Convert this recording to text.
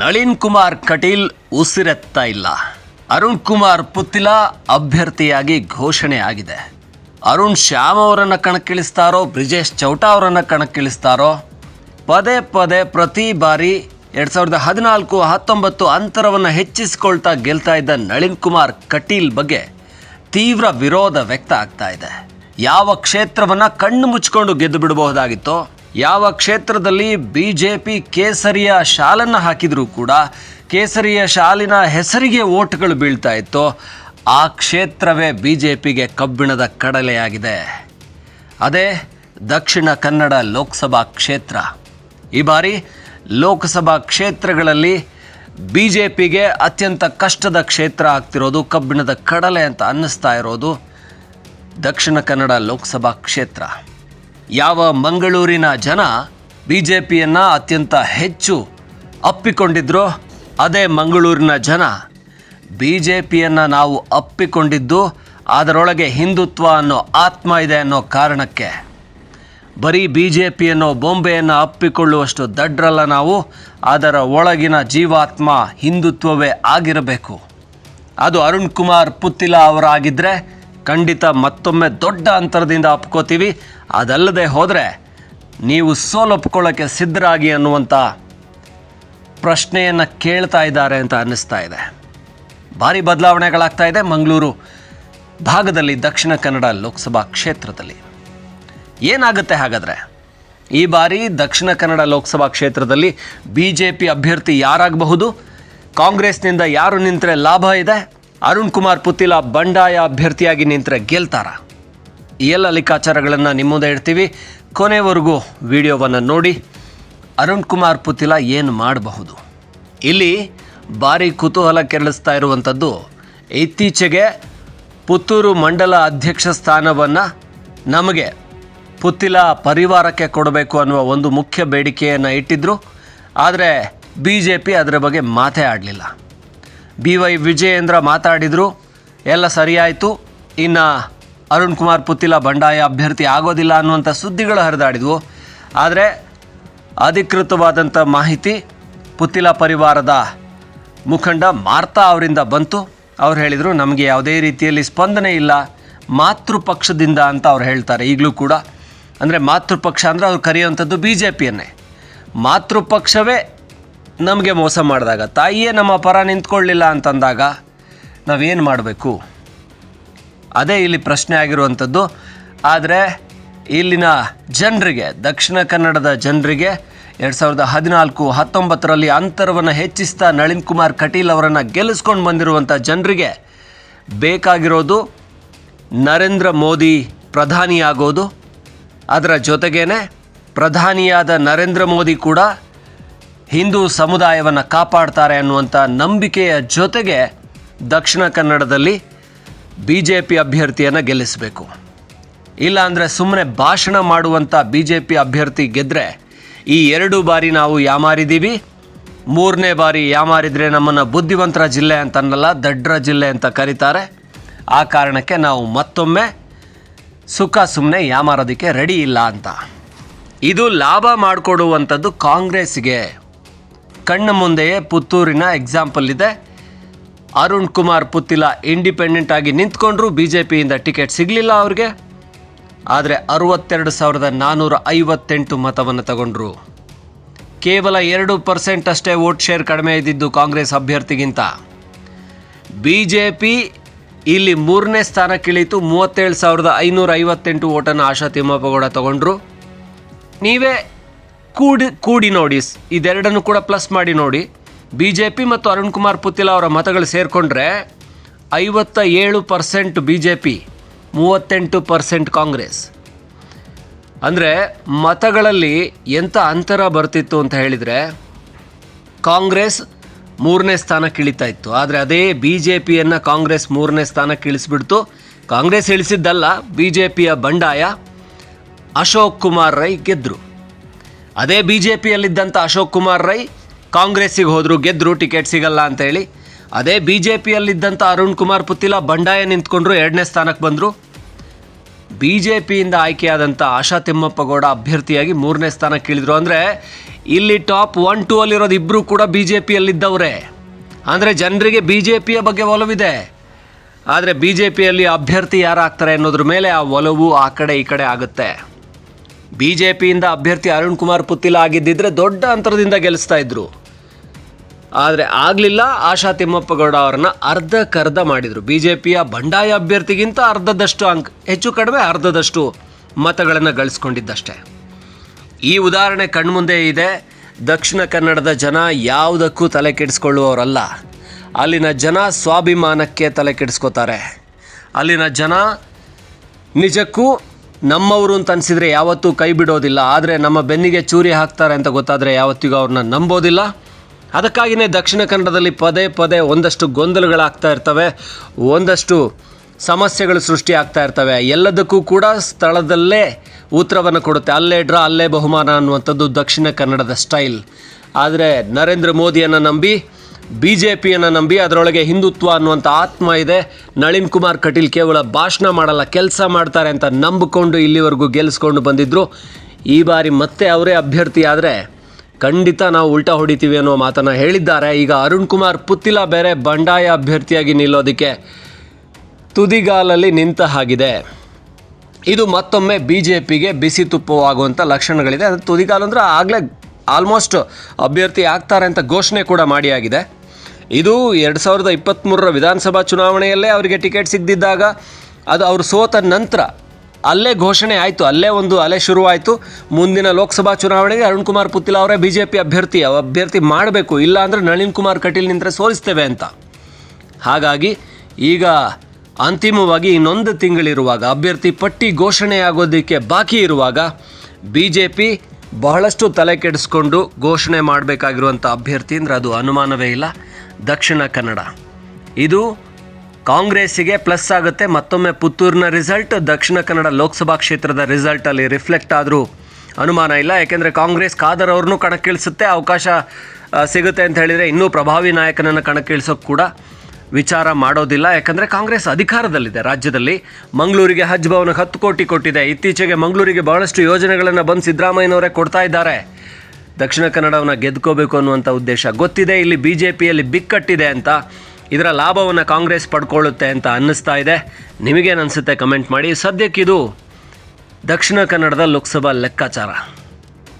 ನಳಿನ್ ಕುಮಾರ್ ಕಟೀಲ್ ಉಸಿರೆತ್ತಾ ಇಲ್ಲ. ಅರುಣ್ ಕುಮಾರ್ ಪುತ್ತಿಲ ಅಭ್ಯರ್ಥಿಯಾಗಿ ಘೋಷಣೆ ಆಗಿದೆ. ಅರುಣ್ ಶ್ಯಾಮ್ ಅವರನ್ನು ಕಣಕ್ಕಿಳಿಸ್ತಾರೋ, ಬ್ರಿಜೇಶ್ ಚೌಟಾ ಅವರನ್ನು ಕಣಕ್ಕಿಳಿಸ್ತಾರೋ? ಪದೇ ಪದೇ ಪ್ರತಿ ಬಾರಿ ಎರಡ್ ಸಾವಿರದ ಹದಿನಾಲ್ಕು ಹತ್ತೊಂಬತ್ತು ಅಂತರವನ್ನು ಹೆಚ್ಚಿಸಿಕೊಳ್ತಾ ಗೆಲ್ತಾ ಇದ್ದ ನಳಿನ್ ಕುಮಾರ್ ಕಟೀಲ್ ಬಗ್ಗೆ ತೀವ್ರ ವಿರೋಧ ವ್ಯಕ್ತ ಆಗ್ತಾ ಇದೆ. ಯಾವ ಕ್ಷೇತ್ರವನ್ನ ಕಣ್ಣು ಮುಚ್ಕೊಂಡು ಗೆದ್ದು ಬಿಡಬಹುದಾಗಿತ್ತೋ ಯಾವ ಕ್ಷೇತ್ರದಲ್ಲಿ ಬಿ ಜೆ ಪಿ ಕೇಸರಿಯ ಶಾಲನ್ನು ಹಾಕಿದರೂ ಕೂಡ ಕೇಸರಿಯ ಶಾಲಿನ ಹೆಸರಿಗೆ ಓಟ್ಗಳು ಬೀಳ್ತಾ ಇತ್ತು. ಆ ಕ್ಷೇತ್ರವೇ ಬಿ ಜೆ ಪಿಗೆ ಕಬ್ಬಿಣದ ಕಡಲೆಯಾಗಿದೆ. ಅದೇ ದಕ್ಷಿಣ ಕನ್ನಡ ಲೋಕಸಭಾ ಕ್ಷೇತ್ರ. ಈ ಬಾರಿ ಲೋಕಸಭಾ ಕ್ಷೇತ್ರಗಳಲ್ಲಿ ಬಿ ಜೆ ಪಿಗೆ ಅತ್ಯಂತ ಕಷ್ಟದ ಕ್ಷೇತ್ರ ಆಗ್ತಿರೋದು ಕಬ್ಬಿಣದ ಕಡಲೆ ಅಂತ ಅನ್ನಿಸ್ತಾ ಇರೋದು ದಕ್ಷಿಣ ಕನ್ನಡ ಲೋಕಸಭಾ ಕ್ಷೇತ್ರ. ಯಾವ ಮಂಗಳೂರಿನ ಜನ ಬಿ ಜೆ ಪಿಯನ್ನು ಅತ್ಯಂತ ಹೆಚ್ಚು ಅಪ್ಪಿಕೊಂಡಿದ್ರೋ ಅದೇ ಮಂಗಳೂರಿನ ಜನ ಬಿ ಜೆ ಪಿಯನ್ನು ನಾವು ಅಪ್ಪಿಕೊಂಡಿದ್ದು ಅದರೊಳಗೆ ಹಿಂದುತ್ವ ಅನ್ನೋ ಆತ್ಮ ಇದೆ ಅನ್ನೋ ಕಾರಣಕ್ಕೆ. ಬರೀ ಬಿ ಜೆ ಪಿ ಅನ್ನೋ ಬೊಂಬೆಯನ್ನು ಅಪ್ಪಿಕೊಳ್ಳುವಷ್ಟು ದಡ್ರಲ್ಲ ನಾವು, ಅದರ ಒಳಗಿನ ಜೀವಾತ್ಮ ಹಿಂದುತ್ವವೇ ಆಗಿರಬೇಕು. ಅದು ಅರುಣ್ ಕುಮಾರ್ ಪುತ್ತಿಲ ಅವರಾಗಿದ್ದರೆ ಖಂಡಿತ ಮತ್ತೊಮ್ಮೆ ದೊಡ್ಡ ಅಂತರದಿಂದ ಅಪ್ಕೋತೀವಿ ಅದಲ್ಲದೆ ಹೋದರೆ ನೀವು ಸೋಲೊಪ್ಕೊಳ್ಳೋಕ್ಕೆ ಸಿದ್ಧರಾಗಿ ಅನ್ನುವಂಥ ಪ್ರಶ್ನೆಯನ್ನು ಕೇಳ್ತಾ ಇದ್ದಾರೆ ಅಂತ ಅನ್ನಿಸ್ತಾ ಇದೆ. ಭಾರಿ ಬದಲಾವಣೆಗಳಾಗ್ತಾ ಇದೆ ಮಂಗಳೂರು ಭಾಗದಲ್ಲಿ ದಕ್ಷಿಣ ಕನ್ನಡ ಲೋಕಸಭಾ ಕ್ಷೇತ್ರದಲ್ಲಿ. ಏನಾಗುತ್ತೆ ಹಾಗಾದರೆ? ಈ ಬಾರಿ ದಕ್ಷಿಣ ಕನ್ನಡ ಲೋಕಸಭಾ ಕ್ಷೇತ್ರದಲ್ಲಿ ಬಿ ಜೆ ಪಿ ಅಭ್ಯರ್ಥಿ ಯಾರಾಗಬಹುದು? ಕಾಂಗ್ರೆಸ್ನಿಂದ ಯಾರು ನಿಂತರೆ ಲಾಭ ಇದೆ? ಅರುಣ್ ಕುಮಾರ್ ಪುತ್ತಿಲ ಬಂಡಾಯ ಅಭ್ಯರ್ಥಿಯಾಗಿ ನಿಂತರೆ ಗೆಲ್ತಾರ. ಈ ಎಲ್ಲ ಲೆಕ್ಕಾಚಾರಗಳನ್ನು ನಿಮ್ಮ ಮುಂದೆ ಇಡ್ತೀವಿ. ಕೊನೆವರೆಗೂ ವಿಡಿಯೋವನ್ನು ನೋಡಿ. ಅರುಣ್ ಕುಮಾರ್ ಪುತ್ತಿಲ ಏನು ಮಾಡಬಹುದು? ಇಲ್ಲಿ ಭಾರಿ ಕುತೂಹಲ ಕೆರಳಿಸ್ತಾ ಇರುವಂಥದ್ದು ಇತ್ತೀಚೆಗೆ ಪುತ್ತೂರು ಮಂಡಲ ಅಧ್ಯಕ್ಷ ಸ್ಥಾನವನ್ನು ನಮಗೆ ಪುತ್ತಿಲ ಪರಿವಾರಕ್ಕೆ ಕೊಡಬೇಕು ಅನ್ನುವ ಒಂದು ಮುಖ್ಯ ಬೇಡಿಕೆಯನ್ನು ಇಟ್ಟಿದ್ದರು ಆದರೆ ಬಿ ಜೆ ಪಿ ಅದರ ಬಗ್ಗೆ ಮಾತೇ ಆಡಲಿಲ್ಲ. ಬಿ ವೈ ವಿಜಯೇಂದ್ರ ಮಾತಾಡಿದರು, ಎಲ್ಲ ಸರಿಯಾಯಿತು. ಇನ್ನು ಅರುಣ್ ಕುಮಾರ್ ಪುತ್ತಿಲ ಬಂಡಾಯ ಅಭ್ಯರ್ಥಿ ಆಗೋದಿಲ್ಲ ಅನ್ನುವಂಥ ಸುದ್ದಿಗಳು ಹರಿದಾಡಿದ್ವು. ಆದರೆ ಅಧಿಕೃತವಾದಂಥ ಮಾಹಿತಿ ಪುತ್ತಿಲ ಪರಿವಾರದ ಮುಖಂಡ ಮಾರ್ತಾ ಅವರಿಂದ ಬಂತು. ಅವ್ರು ಹೇಳಿದರು, ನಮಗೆ ಯಾವುದೇ ರೀತಿಯಲ್ಲಿ ಸ್ಪಂದನೆ ಇಲ್ಲ, ಮಾತೃಪಕ್ಷದಿಂದ ಅಂತ ಅವ್ರು ಹೇಳ್ತಾರೆ ಈಗಲೂ ಕೂಡ. ಅಂದರೆ ಮಾತೃಪಕ್ಷ ಅಂದರೆ ಅವ್ರು ಕರೆಯುವಂಥದ್ದು ಬಿ ಜೆ ಪಿಯನ್ನೇ. ಮಾತೃಪಕ್ಷವೇ ನಮಗೆ ಮೋಸ ಮಾಡಿದಾಗ, ತಾಯಿಯೇ ನಮ್ಮ ಪರ ನಿಂತ್ಕೊಳ್ಳಿಲ್ಲ ಅಂತಂದಾಗ ನಾವೇನು ಮಾಡಬೇಕು? ಅದೇ ಇಲ್ಲಿ ಪ್ರಶ್ನೆ ಆಗಿರುವಂಥದ್ದು. ಆದರೆ ಇಲ್ಲಿನ ಜನರಿಗೆ, ದಕ್ಷಿಣ ಕನ್ನಡದ ಜನರಿಗೆ ಎರಡು ಸಾವಿರದ ಹದಿನಾಲ್ಕು, ಹತ್ತೊಂಬತ್ತರಲ್ಲಿ ಅಂತರವನ್ನು ಹೆಚ್ಚಿಸ್ತಾ ನಳಿನ್ ಕುಮಾರ್ ಕಟೀಲ್ ಅವರನ್ನು ಗೆಲ್ಲಿಸ್ಕೊಂಡು ಬಂದಿರುವಂಥ ಜನರಿಗೆ ಬೇಕಾಗಿರೋದು ನರೇಂದ್ರ ಮೋದಿ ಪ್ರಧಾನಿಯಾಗೋದು. ಅದರ ಜೊತೆಗೇನೆ ಪ್ರಧಾನಿಯಾದ ನರೇಂದ್ರ ಮೋದಿ ಕೂಡ ಹಿಂದೂ ಸಮುದಾಯವನ್ನು ಕಾಪಾಡ್ತಾರೆ ಅನ್ನುವಂಥ ನಂಬಿಕೆಯ ಜೊತೆಗೆ ದಕ್ಷಿಣ ಕನ್ನಡದಲ್ಲಿ ಬಿ ಜೆ ಪಿ ಅಭ್ಯರ್ಥಿಯನ್ನು ಗೆಲ್ಲಿಸಬೇಕು. ಇಲ್ಲಾಂದರೆ ಸುಮ್ಮನೆ ಭಾಷಣ ಮಾಡುವಂಥ ಬಿ ಜೆ ಪಿ ಅಭ್ಯರ್ಥಿ ಗೆದ್ದರೆ ಈ ಎರಡು ಬಾರಿ ನಾವು ಯಾಮಾರಿದ್ದೀವಿ ಮೂರನೇ ಬಾರಿ ಯಾಮಾರಿದರೆ ನಮ್ಮನ್ನು ಬುದ್ಧಿವಂತರ ಜಿಲ್ಲೆ ಅಂತನ್ನಲ್ಲ, ದಡ್ರ ಜಿಲ್ಲೆ ಅಂತ ಕರೀತಾರೆ. ಆ ಕಾರಣಕ್ಕೆ ನಾವು ಮತ್ತೊಮ್ಮೆ ಸುಖ ಸುಮ್ಮನೆ ಯಾಮಾರೋದಕ್ಕೆ ರೆಡಿ ಇಲ್ಲ ಅಂತ. ಇದು ಲಾಭ ಮಾಡಿಕೊಡುವಂಥದ್ದು ಕಾಂಗ್ರೆಸ್ಗೆ ಕಣ್ಣ ಮುಂದೆಯೇ ಪುತ್ತೂರಿನ ಎಕ್ಸಾಂಪಲ್ ಇದೆ. ಅರುಣ್ ಕುಮಾರ್ ಪುತ್ತಿಲ ಇಂಡಿಪೆಂಡೆಂಟ್ ಆಗಿ ನಿಂತ್ಕೊಂಡ್ರು ಬಿ ಜೆ ಪಿಯಿಂದ ಟಿಕೆಟ್ ಸಿಗಲಿಲ್ಲ ಅವ್ರಿಗೆ. ಆದರೆ ಅರವತ್ತೆರಡು ಸಾವಿರದ ನಾನ್ನೂರ ಐವತ್ತೆಂಟು ಮತವನ್ನು ತಗೊಂಡ್ರು. ಕೇವಲ ಎರಡು ಪರ್ಸೆಂಟ್ ಅಷ್ಟೇ ವೋಟ್ ಶೇರ್ ಕಡಿಮೆ ಇದ್ದಿದ್ದು ಕಾಂಗ್ರೆಸ್ ಅಭ್ಯರ್ಥಿಗಿಂತ. ಬಿ ಜೆ ಪಿ ಇಲ್ಲಿ ಮೂರನೇ ಸ್ಥಾನಕ್ಕಿಳಿತು ಮೂವತ್ತೇಳು ಸಾವಿರದ ಐನೂರ ಐವತ್ತೆಂಟು ಓಟನ್ನು ಆಶಾ ತಿಮ್ಮಪ್ಪಗೌಡ ತಗೊಂಡ್ರು. ನೀವೇ ಕೂಡಿ ಕೂಡಿ ನೋಡಿ. ಇದೆರಡನ್ನು ಕೂಡ ಪ್ಲಸ್ ಮಾಡಿ ನೋಡಿ. ಬಿ ಜೆ ಪಿ ಮತ್ತು ಅರುಣ್ ಕುಮಾರ್ ಪುತಿಲ ಅವರ ಮತಗಳು ಸೇರಿಕೊಂಡ್ರೆ ಐವತ್ತ ಏಳು ಪರ್ಸೆಂಟ್ ಬಿ ಜೆ ಪಿ ಮೂವತ್ತೆಂಟು ಪರ್ಸೆಂಟ್ ಕಾಂಗ್ರೆಸ್. ಅಂದರೆ ಮತಗಳಲ್ಲಿ ಎಂಥ ಅಂತರ ಬರ್ತಿತ್ತು ಅಂತ ಹೇಳಿದರೆ ಕಾಂಗ್ರೆಸ್ ಮೂರನೇ ಸ್ಥಾನಕ್ಕೆ ಇಳಿತಾ ಇತ್ತು. ಆದರೆ ಅದೇ ಬಿ ಜೆ ಪಿಯನ್ನು ಕಾಂಗ್ರೆಸ್ ಮೂರನೇ ಸ್ಥಾನಕ್ಕೆ ಇಳಿಸ್ಬಿಡ್ತು ಕಾಂಗ್ರೆಸ್ ಇಳಿಸಿದ್ದಲ್ಲ ಬಿ ಜೆ ಪಿಯ ಬಂಡಾಯ ಅಶೋಕ್ ಕುಮಾರ್ ರೈ ಗೆದ್ದರು ಅದೇ ಬಿ ಜೆ ಪಿಯಲ್ಲಿದ್ದಂಥ ಅಶೋಕ್ ಕುಮಾರ್ ರೈ ಕಾಂಗ್ರೆಸ್ಸಿಗೆ ಹೋದರು ಗೆದ್ದರು ಟಿಕೆಟ್ ಸಿಗಲ್ಲ ಅಂತೇಳಿ. ಅದೇ ಬಿ ಜೆ ಪಿಯಲ್ಲಿದ್ದಂಥ ಅರುಣ್ ಕುಮಾರ್ ಪುತ್ತಿಲ ಬಂಡಾಯ ನಿಂತ್ಕೊಂಡ್ರು, ಎರಡನೇ ಸ್ಥಾನಕ್ಕೆ ಬಂದರು. ಬಿ ಜೆ ಪಿಯಿಂದ ಆಯ್ಕೆಯಾದಂಥ ಆಶಾ ತಿಮ್ಮಪ್ಪಗೌಡ ಅಭ್ಯರ್ಥಿಯಾಗಿ ಮೂರನೇ ಸ್ಥಾನಕ್ಕೆ ಇಳಿದ್ರು. ಅಂದರೆ ಇಲ್ಲಿ ಟಾಪ್ ಒನ್, ಟೂ ಅಲ್ಲಿರೋದು ಇಬ್ಬರು ಕೂಡ ಬಿ ಜೆ ಪಿಯಲ್ಲಿದ್ದವರೇ ಅಂದರೆ ಜನರಿಗೆ ಬಿ ಜೆ ಪಿಯ ಬಗ್ಗೆ ಒಲವಿದೆ. ಆದರೆ ಬಿ ಜೆ ಪಿಯಲ್ಲಿ ಅಭ್ಯರ್ಥಿ ಯಾರಾಗ್ತಾರೆ ಅನ್ನೋದ್ರ ಮೇಲೆ ಆ ಒಲವು ಆ ಕಡೆ ಈ ಕಡೆ ಆಗುತ್ತೆ. ಬಿ ಜೆ ಪಿಯಿಂದ ಅಭ್ಯರ್ಥಿ ಅರುಣ್ ಕುಮಾರ್ ಪುತ್ತಿಲ ಆಗಿದ್ದಿದ್ರೆ ದೊಡ್ಡ ಅಂತರದಿಂದ ಗೆಲ್ಲಿಸ್ತಾ ಇದ್ರು. ಆದರೆ ಆಗಲಿಲ್ಲ, ಆಶಾ ತಿಮ್ಮಪ್ಪಗೌಡ ಅವರನ್ನ ಅರ್ಧಕ್ಕರ್ಧ ಮಾಡಿದರು. ಬಿ ಜೆ ಪಿಯ ಬಂಡಾಯ ಅಭ್ಯರ್ಥಿಗಿಂತ ಅರ್ಧದಷ್ಟು ಅಂಕ, ಹೆಚ್ಚು ಕಡಿಮೆ ಅರ್ಧದಷ್ಟು ಮತಗಳನ್ನು ಗಳಿಸ್ಕೊಂಡಿದ್ದಷ್ಟೇ. ಈ ಉದಾಹರಣೆ ಕಣ್ಮುಂದೆ ಇದೆ. ದಕ್ಷಿಣ ಕನ್ನಡದ ಜನ ಯಾವುದಕ್ಕೂ ತಲೆ ಕೆಡಿಸ್ಕೊಳ್ಳುವವರಲ್ಲ. ಅಲ್ಲಿನ ಜನ ಸ್ವಾಭಿಮಾನಕ್ಕೆ ತಲೆ ಕೆಡಿಸ್ಕೋತಾರೆ. ಅಲ್ಲಿನ ಜನ ನಿಜಕ್ಕೂ ನಮ್ಮವರು ಅಂತ ಅನಿಸಿದರೆ ಯಾವತ್ತೂ ಕೈ ಬಿಡೋದಿಲ್ಲ. ಆದರೆ ನಮ್ಮ ಬೆನ್ನಿಗೆ ಚೂರಿ ಹಾಕ್ತಾರೆ ಅಂತ ಗೊತ್ತಾದರೆ ಯಾವತ್ತಿಗೂ ಅವ್ರನ್ನ ನಂಬೋದಿಲ್ಲ. ಅದಕ್ಕಾಗಿಯೇ ದಕ್ಷಿಣ ಕನ್ನಡದಲ್ಲಿ ಪದೇ ಪದೇ ಒಂದಷ್ಟು ಗೊಂದಲಗಳಾಗ್ತಾ ಇರ್ತವೆ. ಒಂದಷ್ಟು ಸಮಸ್ಯೆಗಳು ಸೃಷ್ಟಿ ಆಗ್ತಾ ಇರ್ತವೆ. ಎಲ್ಲದಕ್ಕೂ ಕೂಡ ಸ್ಥಳದಲ್ಲೇ ಉತ್ತರವನ್ನು ಕೊಡುತ್ತೆ. ಅಲ್ಲೇ ಡ್ರಾ, ಅಲ್ಲೇ ಬಹುಮಾನ ಅನ್ನುವಂಥದ್ದು ದಕ್ಷಿಣ ಕನ್ನಡದ ಸ್ಟೈಲ್. ಆದರೆ ನರೇಂದ್ರ ಮೋದಿಯನ್ನು ನಂಬಿ ಬಿ ಜೆ ಪಿಯನ್ನು ನಂಬಿ ಅದರೊಳಗೆ ಹಿಂದುತ್ವ ಅನ್ನುವಂಥ ಆತ್ಮ ಇದೆ. ನಳಿನ್ ಕುಮಾರ್ ಕಟೀಲ್ ಕೇವಲ ಭಾಷಣ ಮಾಡಲ್ಲ, ಕೆಲಸ ಮಾಡ್ತಾರೆ ಅಂತ ನಂಬಿಕೊಂಡು ಇಲ್ಲಿವರೆಗೂ ಗೆಲ್ಲಿಸ್ಕೊಂಡು ಬಂದಿದ್ದರು ಈ ಬಾರಿ ಮತ್ತೆ ಅವರೇ ಅಭ್ಯರ್ಥಿ ಆದರೆ ಖಂಡಿತ ನಾವು ಉಲ್ಟಾ ಹೊಡಿತೀವಿ ಅನ್ನೋ ಮಾತನ್ನು ಹೇಳಿದ್ದಾರೆ. ಈಗ ಅರುಣ್ ಕುಮಾರ್ ಪುತ್ತಿಲ ಬೇರೆ ಬಂಡಾಯ ಅಭ್ಯರ್ಥಿಯಾಗಿ ನಿಲ್ಲೋದಕ್ಕೆ ತುದಿಗಾಲಲ್ಲಿ ನಿಂತ ಹಾಗಿದೆ. ಇದು ಮತ್ತೊಮ್ಮೆ ಬಿ ಜೆ ಪಿಗೆ ಬಿಸಿ ತುಪ್ಪವಾಗುವಂಥ ಲಕ್ಷಣಗಳಿದೆ. ಅದು ತುದಿಗಾಲು ಅಂದರೆ ಆಗಲೇ ಆಲ್ಮೋಸ್ಟ್ ಅಭ್ಯರ್ಥಿ ಆಗ್ತಾರೆ ಅಂತ ಘೋಷಣೆ ಕೂಡ ಮಾಡಿ ಆಗಿದೆ ಇದು ಎರಡು ಸಾವಿರದ ಇಪ್ಪತ್ತ್ಮೂರರ ವಿಧಾನಸಭಾ ಚುನಾವಣೆಯಲ್ಲೇ ಅವರಿಗೆ ಟಿಕೆಟ್ ಸಿಗದಿದ್ದಾಗ ಅದು ಅವರು ಸೋತ ನಂತರ ಅಲ್ಲೇ ಘೋಷಣೆ ಆಯಿತು, ಅಲ್ಲೇ ಒಂದು ಅಲೆ ಶುರುವಾಯಿತು. ಮುಂದಿನ ಲೋಕಸಭಾ ಚುನಾವಣೆಗೆ ಅರುಣ್ ಕುಮಾರ್ ಪುತ್ತಿಲ ಅವರೇ ಬಿ ಜೆ ಪಿ ಅಭ್ಯರ್ಥಿ ಅಭ್ಯರ್ಥಿ ಮಾಡಬೇಕು, ಇಲ್ಲ ಅಂದರೆ ನಳಿನ್ ಕುಮಾರ್ ಕಟೀಲ್ ನಿಂತರೆ ಸೋಲಿಸ್ತೇವೆ ಅಂತ. ಹಾಗಾಗಿ ಈಗ ಅಂತಿಮವಾಗಿ ಇನ್ನೊಂದು ತಿಂಗಳಿರುವಾಗ, ಅಭ್ಯರ್ಥಿ ಪಟ್ಟಿ ಘೋಷಣೆಯಾಗೋದಕ್ಕೆ ಬಾಕಿ ಇರುವಾಗ ಬಿ ಜೆ ಪಿ ಬಹಳಷ್ಟು ತಲೆ ಕೆಡಿಸ್ಕೊಂಡು ಘೋಷಣೆ ಮಾಡಬೇಕಾಗಿರುವಂಥ ಅಭ್ಯರ್ಥಿ ಅಂದರೆ ಅದು ಅನುಮಾನವೇ ಇಲ್ಲ. ದಕ್ಷಿಣ ಕನ್ನಡ. ಇದು ಕಾಂಗ್ರೆಸ್ಸಿಗೆ ಪ್ಲಸ್ ಆಗುತ್ತೆ. ಮತ್ತೊಮ್ಮೆ ಪುತ್ತೂರಿನ ರಿಸಲ್ಟ್, ದಕ್ಷಿಣ ಕನ್ನಡ ಲೋಕಸಭಾ ಕ್ಷೇತ್ರದ ರಿಸಲ್ಟಲ್ಲಿ ರಿಫ್ಲೆಕ್ಟ್ ಆದರೂ ಅನುಮಾನ ಇಲ್ಲ. ಯಾಕೆಂದರೆ ಕಾಂಗ್ರೆಸ್ ಖಾದರ್ ಅವ್ರನ್ನೂ ಕಣಕ್ಕಿಳಿಸುತ್ತೆ. ಅವಕಾಶ ಸಿಗುತ್ತೆ ಅಂತ ಹೇಳಿದರೆ ಇನ್ನೂ ಪ್ರಭಾವಿ ನಾಯಕನನ್ನು ಕಣಕ್ಕಿಳಿಸೋಕೆ ಕೂಡ ವಿಚಾರ ಮಾಡೋದಿಲ್ಲ. ಯಾಕಂದರೆ ಕಾಂಗ್ರೆಸ್ ಅಧಿಕಾರದಲ್ಲಿದೆ ರಾಜ್ಯದಲ್ಲಿ. ಮಂಗಳೂರಿಗೆ ಹಜ್ ಭವನಕ್ಕೆ ಹತ್ತು ಕೋಟಿ ಕೊಟ್ಟಿದೆ. ಇತ್ತೀಚೆಗೆ ಮಂಗಳೂರಿಗೆ ಬಹಳಷ್ಟು ಯೋಜನೆಗಳನ್ನು ಬಂದು ಸಿದ್ದರಾಮಯ್ಯನವರೇ ಕೊಡ್ತಾ ಇದ್ದಾರೆ. ದಕ್ಷಿಣ ಕನ್ನಡವನ್ನು ಗೆದ್ಕೋಬೇಕು ಅನ್ನುವಂಥ ಉದ್ದೇಶ. ಗೊತ್ತಿದೆ, ಇಲ್ಲಿ ಬಿ ಜೆ ಪಿಯಲ್ಲಿ ಬಿಕ್ಕಟ್ಟಿದೆ ಅಂತ. ಇದರ ಲಾಭವನ್ನು ಕಾಂಗ್ರೆಸ್ ಪಡ್ಕೊಳ್ಳುತ್ತೆ ಅಂತ ಅನ್ನಿಸ್ತಾ ಇದೆ. ನಿಮಗೇನು ಅನಿಸುತ್ತೆ ಕಮೆಂಟ್ ಮಾಡಿ. ಸದ್ಯಕ್ಕಿದು ದಕ್ಷಿಣ ಕನ್ನಡದ ಲೋಕಸಭಾ ಲೆಕ್ಕಾಚಾರ.